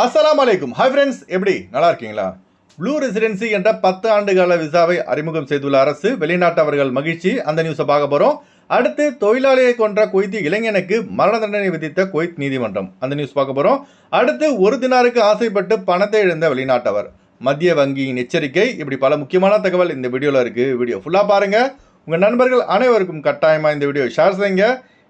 அஸ்லாம் அலைக்கும் hi friends எப்படி? நல்லா இருக்கீங்களா? ப்ளூ ரெசிடென்சி என்ற பத்து ஆண்டு கால விசாவை அறிமுகம் செய்துள்ள அரசு வெளிநாட்டவர்கள் மகிழ்ச்சி. அந்த நியூஸை பார்க்க போகிறோம் அடுத்து தொழிலாளியை கொன்ற குவைத்தி இளைஞனுக்கு மரண தண்டனை விதித்த குவைத் நீதிமன்றம். அந்த நியூஸ் பார்க்க போகிறோம் அடுத்து ஒரு தினாருக்கு ஆசைப்பட்டு பணத்தை இழந்த வெளிநாட்டவர். மத்திய வங்கியின் எச்சரிக்கை. இப்படி பல முக்கியமான தகவல் இந்த வீடியோவில் இருக்குது வீடியோ ஃபுல்லாக பாருங்கள் உங்கள் நண்பர்கள் அனைவருக்கும் கட்டாயமாக இந்த வீடியோ ஷேர் செய்யுங்க.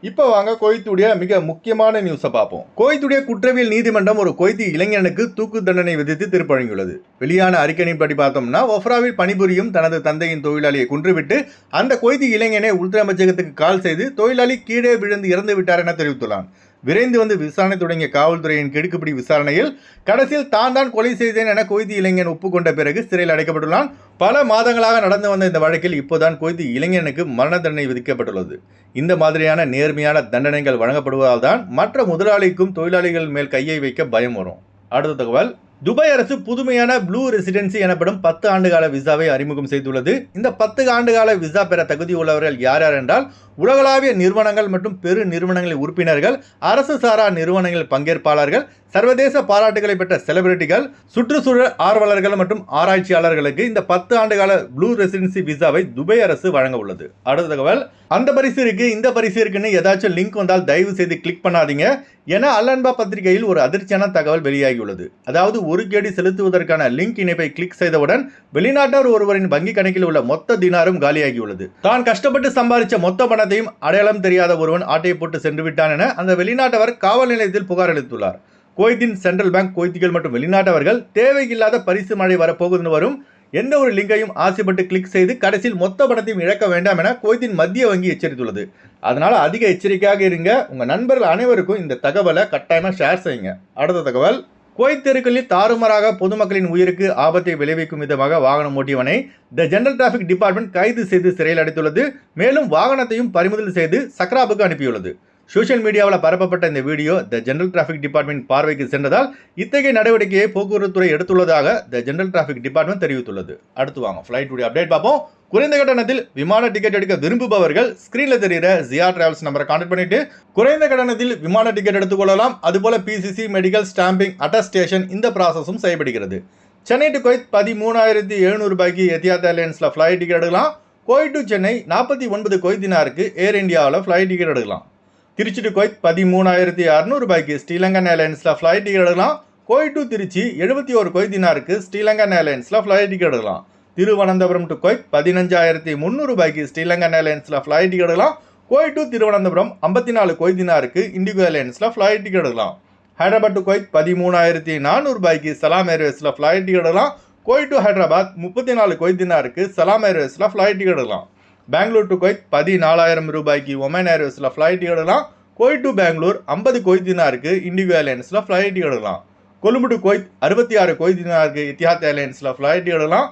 இப்போ வாங்க கோயத்துடைய மிக முக்கியமான நியூஸை பார்ப்போம். கோயத்துடைய குற்றவியல் நீதிமன்றம் ஒரு கொய்தி இளைஞனுக்கு தூக்கு தண்டனை விதித்து திருப்பழங்கியுள்ளது வெளியான அறிக்கையின்படி பார்த்தோம்னா ஒஃப்ராவில் பணிபுரியும் தனது தந்தையின் தொழிலாளியை குன்றுவிட்டு அந்த கொய்தி இளைஞனை உள்துறை அமைச்சகத்துக்கு கால் செய்து தொழிலாளி கீழே விழுந்து இறந்து விட்டார் என தெரிவித்துள்ளான். விரைந்து வந்து விசாரணை தொடங்கிய காவல்துறையின் கெடுக்குப்பிடி விசாரணையில் கடைசியில் தான் தான் கொலை செய்தேன் என கொய்தி இளைஞன் ஒப்புக்கொண்ட பிறகு சிறையில் அடைக்கப்பட்டுள்ளான். பல மாதங்களாக நடந்து வந்த இந்த வழக்கில் இப்போதான் கொய்தி இளைஞனுக்கு மரண தண்டனை விதிக்கப்பட்டுள்ளது. இந்த மாதிரியான நேர்மையான தண்டனைகள் வழங்கப்படுவதால் தான் மற்ற முதலாளிக்கும் தொழிலாளிகள் மேல் கையை வைக்க பயம் வரும். அடுத்த தகவல். துபாய் அரசு புதுமையான ப்ளூ ரெசிடென்சி எனப்படும் பத்து ஆண்டுகால விசாவை அறிமுகம் செய்துள்ளது. இந்த பத்து ஆண்டுகால விசா பெற தகுதி உள்ளவர்கள் யார் யார் என்றால் உலகளாவிய நிறுவனங்கள் மற்றும் பெரு நிறுவனங்களின் உறுப்பினர்கள் அரசு சாரா நிறுவனங்களில் பங்கேற்பாளர்கள் சர்வதேச பாராட்டுகளை பெற்ற செலிபிரிட்டிகள் சுற்றுச்சூழல் ஆர்வலர்கள் மற்றும் ஆராய்ச்சியாளர்களுக்கு இந்த பத்து ஆண்டுகால ப்ளூ ரெசிடென்சி விசாவை துபை அரசு வழங்க உள்ளது. அடுத்த தகவல் அந்த பரிசு இருக்கு இந்த பரிசு இருக்குன்னு ஏதாச்சும் லிங்க் வந்தால் தயவு செய்து கிளிக் பண்ணாதீங்க. என அல்லன்பா பத்திரிகையில் ஒரு அதிர்ச்சியான தகவல் வெளியாகியுள்ளது. அதாவது ஒரு கேடி செலுத்துவதற்கான லிங்க் இணைப்பை கிளிக் செய்தவுடன் வெளிநாட்டவர் ஒருவரின் வங்கி கணக்கில் உள்ள மொத்த தினாரும் காலியாகியுள்ளது. தான் கஷ்டப்பட்டு சம்பாதிச்ச மொத்த பணத்தையும் அடையாளம் தெரியாத ஒருவன் ஆட்டையை போட்டு சென்று விட்டான் என அந்த வெளிநாட்டவர் காவல் நிலையத்தில் புகார் அளித்துள்ளார். குவைத்தின் சென்ட்ரல் பேங்க் குவைத்திகள் மற்றும் வெளிநாட்டவர்கள் தேவையில்லாத பரிசு மழை வரப்போகுதுன்னு வரும். எந்த ஒரு லிங்கையும் ஆசைப்பட்டு கிளிக் செய்து கடைசியில் மொத்த பணத்தையும் இழக்க வேண்டாம் என குவைத்தின் மத்திய வங்கி எச்சரித்துள்ளது. அதனால் அதிக எச்சரிக்கையாக இருங்க. உங்கள் நண்பர்கள் அனைவருக்கும் இந்த தகவலை கட்டாயமாக ஷேர் செய்யுங்க. அடுத்த தகவல் குவைத் தெருக்களில் தாறுமாறாக பொதுமக்களின் உயிருக்கு ஆபத்தை விளைவிக்கும் விதமாக வாகனம் ஓட்டியவனை த ஜெனரல் டிராஃபிக் டிபார்ட்மெண்ட் கைது செய்து சிறையில் அடைத்துள்ளது. மேலும் வாகனத்தையும் பறிமுதல் செய்து சக்ராபுக்கு அனுப்பியுள்ளது. சோஷியல் மீடியாவில் பரப்பப்பட்ட இந்த video the general traffic department பார்வைக்கு சென்றதால் இத்தகைய நடவடிக்கையை போக்குவரத்துறை எடுத்துள்ளதாக த ஜெனரல் டிராஃபிக் டிபார்ட்மெண்ட் தெரிவித்துள்ளது. அடுத்து வாங்க ஃப்ளைட் உடைய அப்டேட் பார்ப்போம். குறைந்த கட்டணத்தில் விமான டிக்கெட் எடுக்க விரும்புபவர்கள் ஸ்கிரீனில் தெரிகிற ஜியா டிராவல்ஸ் நம்பரை கான்டாக்ட் பண்ணிட்டு குறைந்த கட்டணத்தில் விமான டிக்கெட் எடுத்துக்கொள்ளலாம் அதுபோல பிசிசி மெடிக்கல் ஸ்டாம்பிங் அட்டஸ்டேஷன் இந்த ப்ராசஸும் செய்யப்படுகிறது சென்னை டு கொய்த் பதிமூணாயிரத்தி எழுநூறு ரூபாய்க்கு எத்தியாத் ஏர்லைன்ஸில் ஃப்ளைட் டிக்கெட் எடுக்கலாம். கோய் டு சென்னை நாற்பத்தி ஒன்பது கொய்தினாருக்கு ஏர் இந்தியாவில் ஃப்ளைட் டிக்கெட் எடுக்கலாம். திருச்சி டு கோயத் பதிமூணாயிரத்தி அறுநூறு ரூபாய்க்கு ஸ்ரீலங்கன் ஏர்லைன்ஸில் ஃப்ளைட் டிக்கெட் எடுக்கலாம். கோயட் டு திருச்சி எழுபத்தி ஒரு கொய்தினாருக்கு ஸ்ரீலங்கன் ஏர்லைன்ஸில் ஃப்ளைட் டிக்கெட் எடுக்கலாம். திருவனந்தபுரம் டு கோயத் பதினஞ்சாயிரத்தி முந்நூறு ரூபாய்க்கு ஸ்ரீலங்கன் ஏர்லைன்ஸில் ஃப்ளைட் டிக்கெட் எடுக்கலாம். கோய் டு திருவனந்தபுரம் ஐம்பத்தி நாலு கொய்தினாருக்கு இண்டிகோ ஏர்லைன்ஸில் ஃப்ளைட் டிக்கெட் எடுக்கலாம். ஹைதராபாத் டு கோயத் பதிமூணாயிரத்தி நானூறு ரூபாய்க்கு சலாம் ஏர்வேஸில் ஃப்ளைட் டிக்கெட் எடுக்கலாம். கோயட் டு ஹைதராபாத் முப்பத்தி நாலு கொய்தினாருக்கு சலாம் ஏர்வேஸில் ஃப்ளைட் டிக்கெட் எடுக்கலாம். பெங்களூர் டு கொய்த் பதினாலாயிரம் ரூபாய்க்கு ஒமன் ஏர்வேஸில் ஃப்ளைட் டிக்கெட் எடுக்கலாம். கோய் டு பெங்களூர் ஐம்பது கொய்தினாருக்கு இண்டிகோ ஏர்லைன்ஸில் ஃப்ளைட் டிக்கெட் எடுக்கலாம். கொழும்பு டு கொய்த் அறுபத்தி ஆறு கொய்தினாருக்கு இத்தியாத் ஏர்லைன்ஸில் ஃப்ளைட் டிக்கெட் எடுக்கலாம்.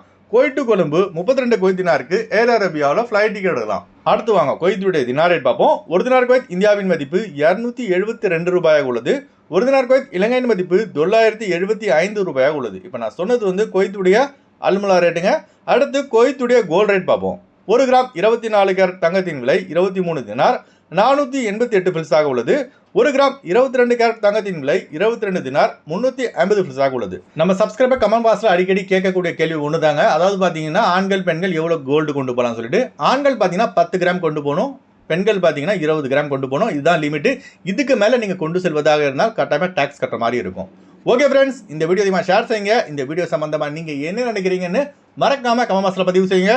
டு கொழும்பு முப்பத்தி ரெண்டு கொய்தினாருக்கு ஏர் அரேபியாவில் ஃப்ளைட் டிக்கெட் எடுக்கலாம். அடுத்து வாங்க கொய்த்துடைய தினார் ரேட் பார்ப்போம். ஒரு தினார் கொய்த் இந்தியாவின் மதிப்பு இரநூத்தி எழுபத்தி ரெண்டு ரூபாயாக உள்ளது. ஒரு தினார் கொய்த் இலங்கையின் மதிப்பு தொள்ளாயிரத்தி எழுபத்தி ஐந்து ரூபாயாக உள்ளது. இப்போ நான் சொன்னது வந்து கொய்த்துடைய அல்முலா ரேட்டுங்க அடுத்து கொய்த்துடைய கோல்ட் ரேட் பார்ப்போம். ஒரு கிராம் இருபத்தி நாலு கேரட் தங்கத்தின் விலை இருபத்தி மூணு தினார். நானூற்றி எண்பத்தி எட்டு பில்ஸாக உள்ளது. ஒரு கிராம் இருபத்தி ரெண்டு கேரட் தங்கத்தின் விலை இருபத்தி ரெண்டு தினார். முந்நூற்றி ஐம்பது பில்ஸாக உள்ளது. நம்ம சப்ஸ்கிரைபர் கமெண்ட் பாக்ஸில் அடிக்கடி கேட்கக்கூடிய கேள்வி ஒன்று தாங்க அதாவது பார்த்தீங்கன்னா ஆண்கள் பெண்கள் எவ்வளோ கோல்டு கொண்டு போகலாம்னு சொல்லிட்டு ஆண்கள் பார்த்தீங்கன்னா பத்து கிராம் கொண்டு போகணும். பெண்கள் பார்த்தீங்கன்னா இருபது கிராம் கொண்டு போகணும். இதுதான் லிமிட்டு இதுக்கு மேலே நீங்கள் கொண்டு செல்வதாக இருந்தால் கட்டாயமாக டேக்ஸ் கட்டுற மாதிரி இருக்கும். ஓகே ஃப்ரெண்ட்ஸ் இந்த வீடியோ அதிகமாக ஷேர் செய்யுங்க. இந்த வீடியோ சம்மந்தமாக நீங்கள் என்ன நினைக்கிறீங்கன்னு மறக்காமல் கமெண்ட் பாக்ஸில் பதிவு செய்யுங்க.